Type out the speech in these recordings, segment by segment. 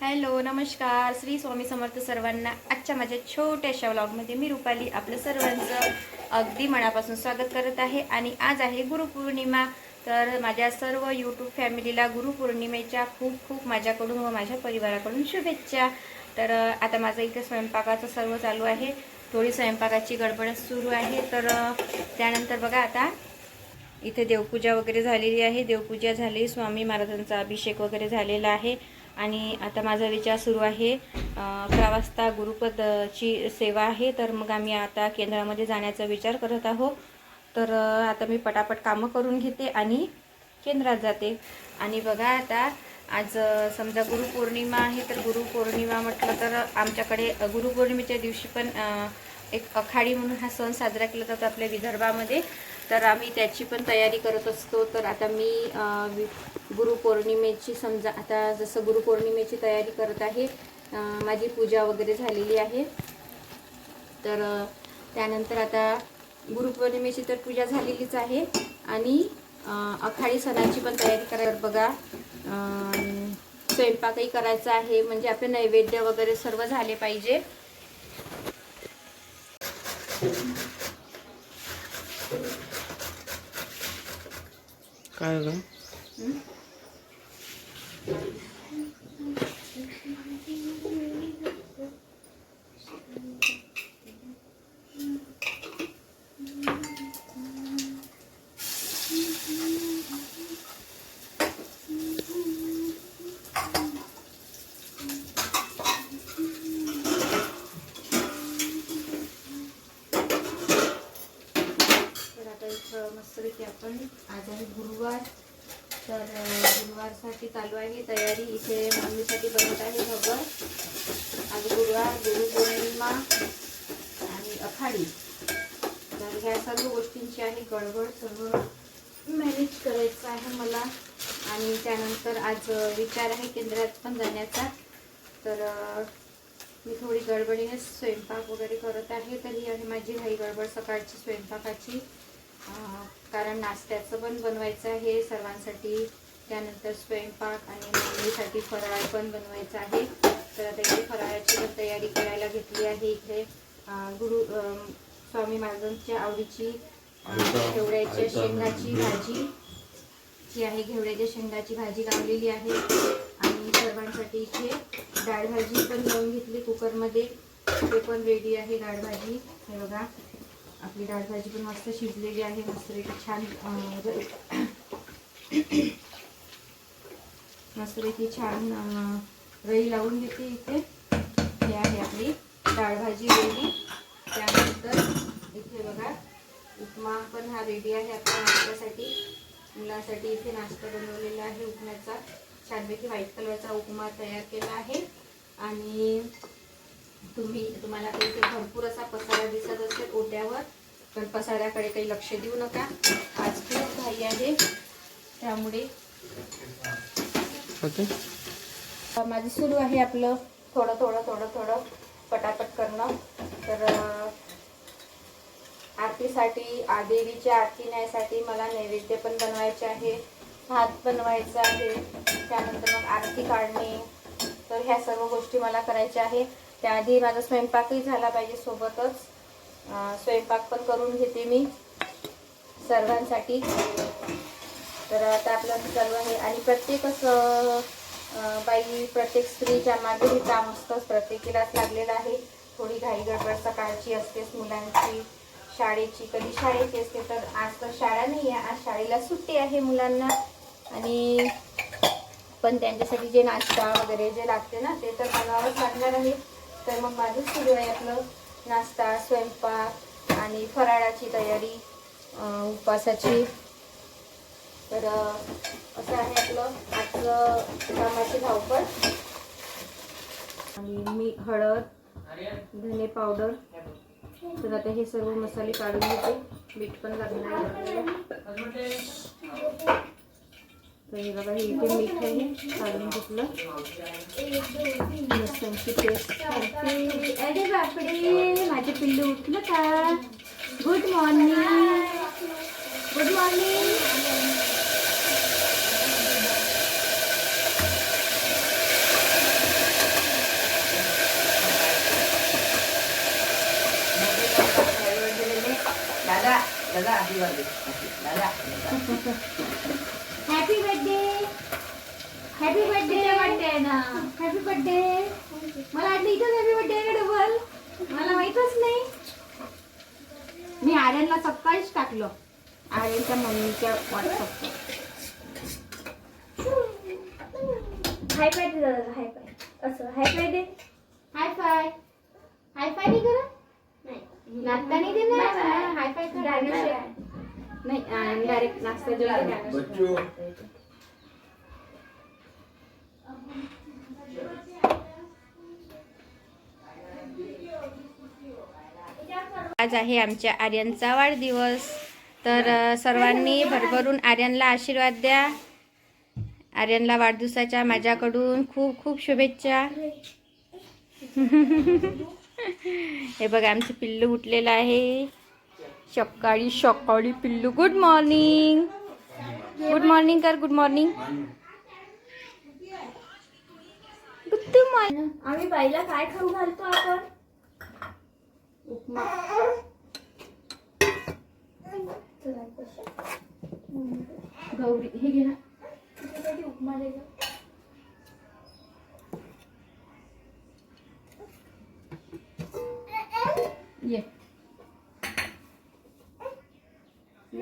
Hello नमस्कार. श्री स्वामी समर्थ सर्वांना आजच्या माझ्या छोट्याशा व्लॉगमध्ये मी रुपाली आपलं सर्वांचं अगदी मनापासून स्वागत करत आहे. आणि आज आहे गुरुपौर्णिमा. तर माझ्या सर्व यूट्यूब फॅमिलीला गुरुपौर्णिमेच्या खूप खूप माझ्याकडून व माझ्या परिवाराकडून शुभेच्छा. तर आता माझं इथे स्वयंपाकाचं सर्व चालू आहे. थोडी स्वयंपाकाची गडबड सुरू आहे. तर त्यानंतर बघा आता इथे देवपूजा वगैरे झालेली आहे. देवपूजा झाली स्वामी महाराजांचा अभिषेक वगैरे झालेला आहे. आणि आता माझा विचार सुरू आहे. अकरा वाजता गुरुपदची सेवा आहे तर मग आम्ही आता केंद्रामध्ये जाण्याचा विचार करत आहोत. तर आता मी पटापट कामं करून घेते आणि केंद्रात जाते. आणि बघा आता आज समजा गुरुपौर्णिमा आहे तर गुरुपौर्णिमा म्हटलं तर आमच्याकडे गुरुपौर्णिमेच्या दिवशी पण एक अखाडी म्हणून हा सण साजरा केला जातो आपल्या विदर्भामध्ये. तर आम्ही त्याची पण तयारी करत असतो. तर आता मी गुरुपौर्णिमेची समजा आता जसं गुरुपौर्णिमेची तयारी करत आहे माझी पूजा वगैरे झालेली आहे. तर त्यानंतर आता गुरुपौर्णिमेची तर पूजा झालेलीच आहे. आणि अखाडी सणाची पण तयारी करा बघा. स्वयंपाकही करायचा आहे. म्हणजे आपले नैवेद्य वगैरे सर्व झाले पाहिजे. काय ग हं? तर आता इथं मस्तपैकी आपण आज आहे गुरुवार. तर गुरुवारसाठी चालू आहे तयारी इथे मम्मीसाठी बनवत आहे भगर आज गुरुवार गुरुपौर्णिमा आणि अखाडी. तर ह्या सर्व गोष्टींची आहे गडबड सर्व मॅनेज करायचं आहे मला. आणि त्यानंतर आज विचार आहे केंद्रात पण जाण्याचा. तर मी थोडी गडबडीने स्वयंपाक वगैरे करत आहे तर ही आहे माझी घाई गडबड सकाळची स्वयंपाकाची. कारण नाश्त्याचं पण बनवायचं आहे. सर्वांसाठी त्यानंतर स्वयंपाक आणि मम्मीसाठी फराळ पण बनवायचं आहे. तर आता इथे फराळाची पण तयारी करायला घेतली आहे इथे. गुरु स्वामी महाराजांच्या आवडीची अं, शेवड्याच्या शेंगाची भाजी जी आहे घेवड्याच्या शेंगाची भाजी लावलेली आहे. आणि सर्वांसाठी इथे डाळ भाजी पण लावून घेतली कुकरमध्ये ते पण रेडी आहे डाळ भाजी. हे बघा. आपली डाळ भाजी पण मस्त शिजलेली आहे मस्तपैकी छान अं, र- मस्तपैकी छान अं, रई लावून घेते इथे. हे आहे आपली डाळ भाजी रेडी त्यानंतर इथे बघा उपमा पण हा रेडी आहे आपल्या नाश्त्यासाठी. मुलासाठी इथे नाश्ता बनवलेला आहे उपम्याचा. छानपैकी व्हाईट कलरचा उपमा तयार केला आहे. आणि तुम्ही तुम्हाला काही इथे भरपूर असा पसारा दिसत असेल ओट्यावर पण पसाऱ्याकडे काही लक्ष देऊ नका. आज खूप घाई आहे त्यामुळे. माझं सुरू आहे आपलं थोडं थोडं थोडं थोडं पटापट करणं. तर आरतीसाठी देवीच्या आरती न्यायसाठी मला नैवेद्य पण बनवायचे आहे भात बनवायचा आहे त्यानंतर मग आरती काढणे. तर ह्या सर्व गोष्टी मला करायच्या आहे. त्याआधी माझा स्वयंपाकही झाला पाहिजे सोबतच. स्वयंपाक पण करून घेते मी सर्वांसाठी. तर आता आपलं सर्व आहे. आणि प्रत्येकच बाई प्रत्येक स्त्रीच्या मागे हे काम असतंच प्रत्येकीलाच लागलेलं आहे. थोडी घाई गडबड सकाळची असतेच मुलांची. शाळेची कधी शाळेची असते तर आज तर शाळा नाही आहे आज शाळेला सुट्टी आहे मुलांना. आणि पण त्यांच्यासाठी जे नाश्ता वगैरे जे लागते ना ते तर बनवावंच लागणार आहे. तर मग माझं सुरू आहे आपलं नाश्ता स्वयंपाक आणि फराळाची तयारी उपवासाची. तर असं आहे आपलं आजचं कामाची धावपळ. आणि मी हळद धने पावडर. तर आता हे सर्व मसाले काढून घेते. मीठ पण लागणार आहे तर हे बघा हे इथे मीठ आहे काढून घेतलं. लसणची पेस्ट अरे बापडे माझे पिल्लू उठलं का? गुड मॉर्निंग गुड मॉर्निंग दादा दादा आधी दादा. Happy birthday happy birthday birthday ना. हॅपी बर्थडे मला वाटलं इथंच हॅपी बर्थडे आहे का डबल मला माहीतच नाही. मी आर्यनला सकाळीच टाकलं. आर्यनच्या मम्मीच्या व्हॉट्सअपवर हाय फाय असं हाय दे हाय फाय हाय फाय नाही करत नाही नाश्ता नाही देणार Bye bye. हाय फाय कर गाणं गाणं गाय. नाही डायरेक्ट नाश्ता जेवण बच्चू. आज आहे आमच्या आर्यनचा वाढदिवस. तर सर्वांनी भरभरून आर्यनला आशीर्वाद द्या. आर्यनला वाढदिवसाच्या माझ्याकडून खूप खूप शुभेच्छा. हे बघा आमचं पिल्लू उठलेलं आहे. सकाळी सकाळी पिल्लू गुड मॉर्निंग गुड मॉर्निंग कर गुड मॉर्निंग आम्ही बाईला काय खाऊ घालतो आपण उपमा गौरी हे घे ना उपमा दे ये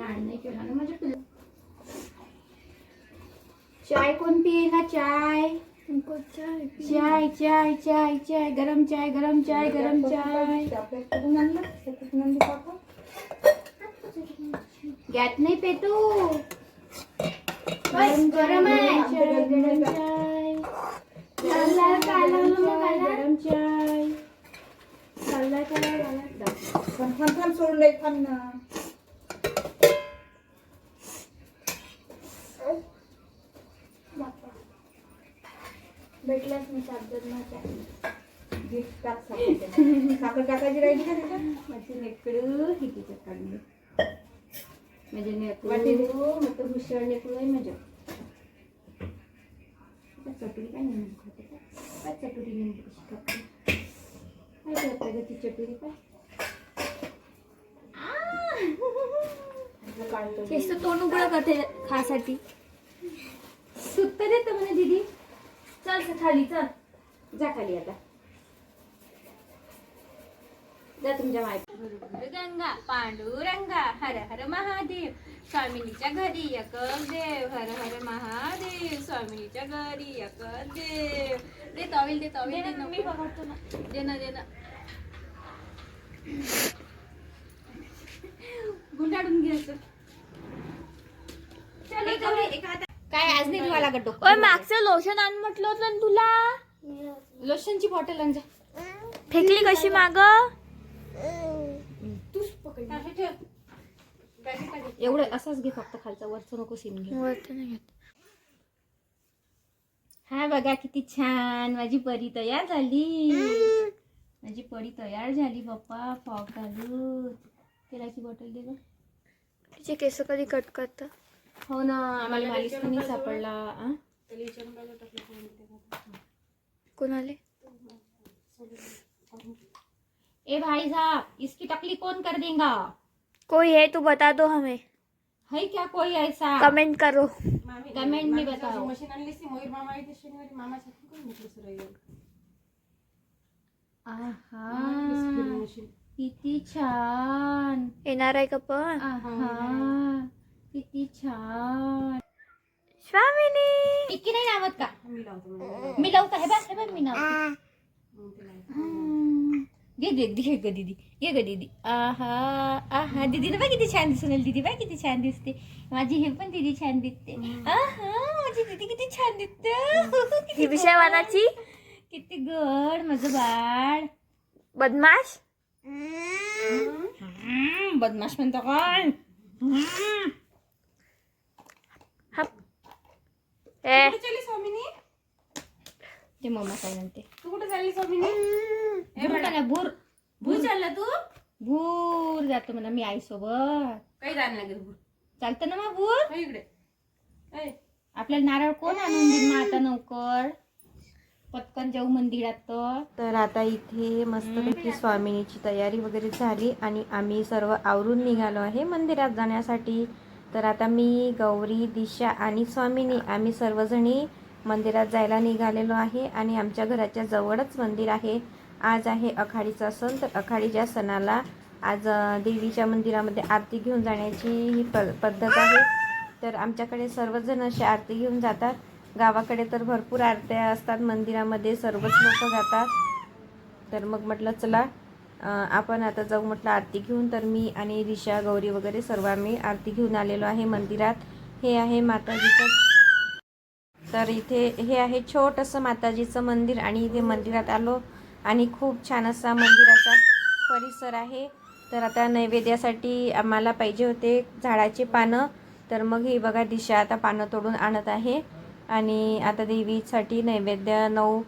लाड नाही केला. ना माझ्या पिल्ला चाय कोण पिये ना चाय. चाय चाय चाय चाय. चाय गरम चाय गरम चाय गरम चाय. चॉकलेट गॅत नाही पेटू. गरम आहे. चाय गरम चाय. चालला लाल गरम चाय चाललाय काय घाला थांब थांब थांब सोडून दे थांब ना भेटलाच मी माझ्या टाक साखर. साखर टाकायची राहिली का त्याच्यात माझे नेकडू हे तिच्यात वाटी दे. नेकडू मग हुशार नेकडू आहे माझं आता चटुरी काय नाही खाते का? चटुरी नेमकी कशी खाते? काय करते ग ती चटुरी काय? तोंड उघडं करते खासाठी. सुत्त देतं म्हणे दीदी. चल चल खाली चल. जा खाली आता. जा तुमच्या माय गंगा पांडुरंगा हर हर महादेव. स्वामिनीच्या घरी एक देव हर हर महादेव. स्वामिनीच्या घरी एक देव दे तॉवेल दे तॉवेल दे मी. पकडतो ना. दे ना दे ना गुंडाळून घ्यायचं काय आज नाही धुवा लागत डोकं. ओय मागचं लोशन आण म्हटलं होतं ना तुला. लोशनची बॉटल आण जा. फेकली कशी माग? एवढं असंच घे फक्त खालचा. वरचं नको सीन घे हा बघा किती छान. माझी परी तयार झाली. माझी परी तयार झाली पप्पा. फॉग घालून. तेलाची बॉटल दे गं. तिचे केस कधी कट करत? हो ना आम्हाला मालिश नाही सापडला आ? कोण आले ए भाई साहब इसकी टकली कौन कर देगा? कोई है तो बता दो हमें। है क्या कोई ऐसा? कमेंट करो। कमेंट में बताओ। मशीन आणली ती मयूर मामा येते शनिवारी मामाच्या करून घेतलं सर. आहा किती छान। येणार आहे का पण आहा। किती छान. स्वामिनी इतकी नाही लावत का? मी लावतो. मी लावू का हे बघ हे बघ मी लावते. घे घे घे ग दीदी. घे ग दीदी. आहा आहा. दीदी बघ किती छान दिसून दीदी बघ किती छान दिसते. माझी हे पण दीदी छान दिसते. आहा माझी दीदी किती छान दिसते. ही विषय वानाची? किती गड माझं बाळ. बदमाश? बदमाश म्हणतो काय हम्म. हप ए. कुठे चालली स्वामिनी? ते मम्मा काय म्हणते तू कुठे चालली स्वामिनी? भूर म्हणा, भूर. भूर चालला तू? भूर जातो म्हणा मी आईसोबत. काही जाणं लागेल भूर. चालतं ना मग भूर? हो इकडे. आपल्याला नारळ कोण आणून देईल मग आता नौकर पटकन जाऊ मंदिरात तर. तर आता इथे मस्तपैकी स्वामिनीची तयारी वगैरे झाली आणि आम्ही सर्व आवरून निघालो आहे मंदिरात जाण्यासाठी. तर आता मी गौरी दिशा आणि स्वामिनी आम्ही सर्वजणी मंदिरात जायला निघालेलो आहे आणि आमच्या घराच्या जवळच मंदिर आहे. आज आहे अखाडीचा सण. तर अखाडीच्या सणाला आज देवीच्या मंदिरामध्ये आरती घेऊन जाण्याची ही प पद्धत आहे. तर आमच्याकडे सर्वजण असे आरती घेऊन जातात. गावाकडे तर भरपूर आरत्या असतात. मंदिरामध्ये सर्वच लोक जातात. तर मग म्हटलं चला आपण आता जाऊ म्हटलं आरती घेऊन तर मी आणि दिशा गौरी वगैरे सर्व आम्ही आरती घेऊन आलेलो आहे मंदिरात. हे आहे माताजीचं तर इथे हे आहे छोटंसं माताजीचं मंदिर आणि इथे मंदिरात आलो आणि खूप छान असा मंदिराचा परिसर आहे. तर आता नैवेद्यासाठी आम्हाला पाहिजे होते झाडाचे पानं. तर मग ही बघा दिशा आता पानं तोडून आणत आहे. आणि आता देवीसाठी नैवेद्य नऊ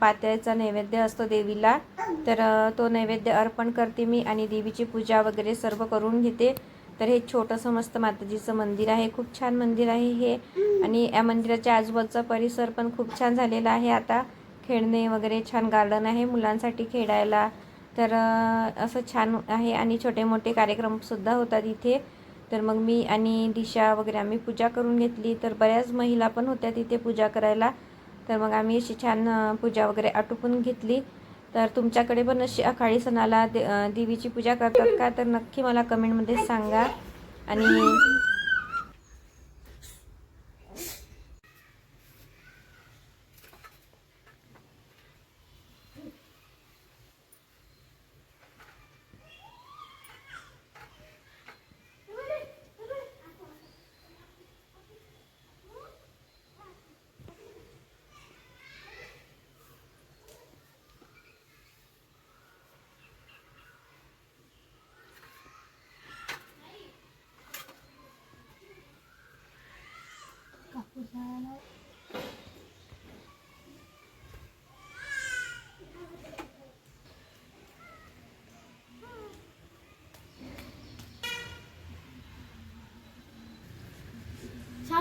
पात्याचा नैवेद्य असतो देवीला. तर तो नैवेद्य अर्पण करते मी आणि देवीची पूजा वगैरे सर्व करून घेते. तर हे छोटंसं मस्त माताजीचं मंदिर आहे. खूप छान मंदिर आहे हे. आणि या मंदिराच्या आजूबाजूचा परिसर पण खूप छान झालेला आहे. आता खेळणे वगैरे छान गार्डन आहे मुलांसाठी खेळायला. तर असं छान आहे आणि छोटे मोठे कार्यक्रमसुद्धा होतात इथे. तर मग मी आणि दिशा वगैरे आम्ही पूजा करून घेतली. तर बऱ्याच महिला पण होत्या तिथे पूजा करायला. तर मग आम्ही अशी छान पूजा वगैरे आटोपून घेतली. तर तुमच्याकडे पण अशी अकाळी सणाला दे देवीची पूजा करतात का? तर नक्की मला कमेंटमध्ये सांगा. आणि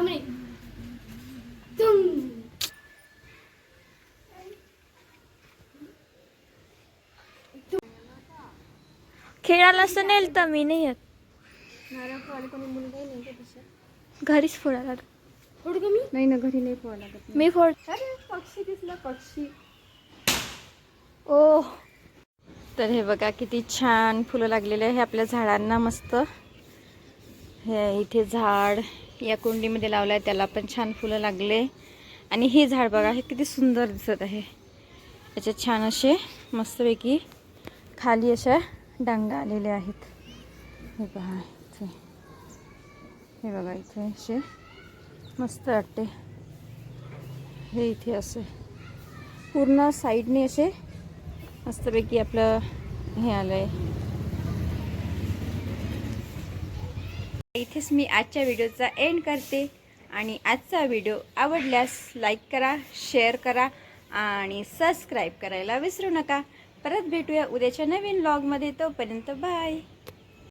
सामने तुम. खेळायला असं नेल तर मी नाही येत. घरीच फोडायला फोड मी? नाही ना घरी नाही पोहावं लागत. मी फोड अरे पक्षी दिसला पक्षी. ओ. तर हे बघा किती छान फुलं लागलेले आहे आपल्या झाडांना मस्त. हे इथे झाड या कुंडीमध्ये लावला आहे त्याला पण छान फुलं लागले. आणि हे झाड बघा हे किती सुंदर दिसत आहे. याच्यात छान असे मस्तपैकी खाली अशा डांगा आलेल्या आहेत. हे पहा इथे. हे बघा इथे असे मस्त वाटते. हे इथे असे. पूर्ण साईडने असे मस्तपैकी आपलं हे आलं आहे इथेच मी आजच्या व्हिडिओचा एंड करते आणि आजचा व्हिडिओ आवडल्यास लाईक करा शेअर करा आणि सबस्क्राईब करायला विसरू नका. परत भेटूया उद्याच्या नवीन ब्लॉगमध्ये तोपर्यंत बाय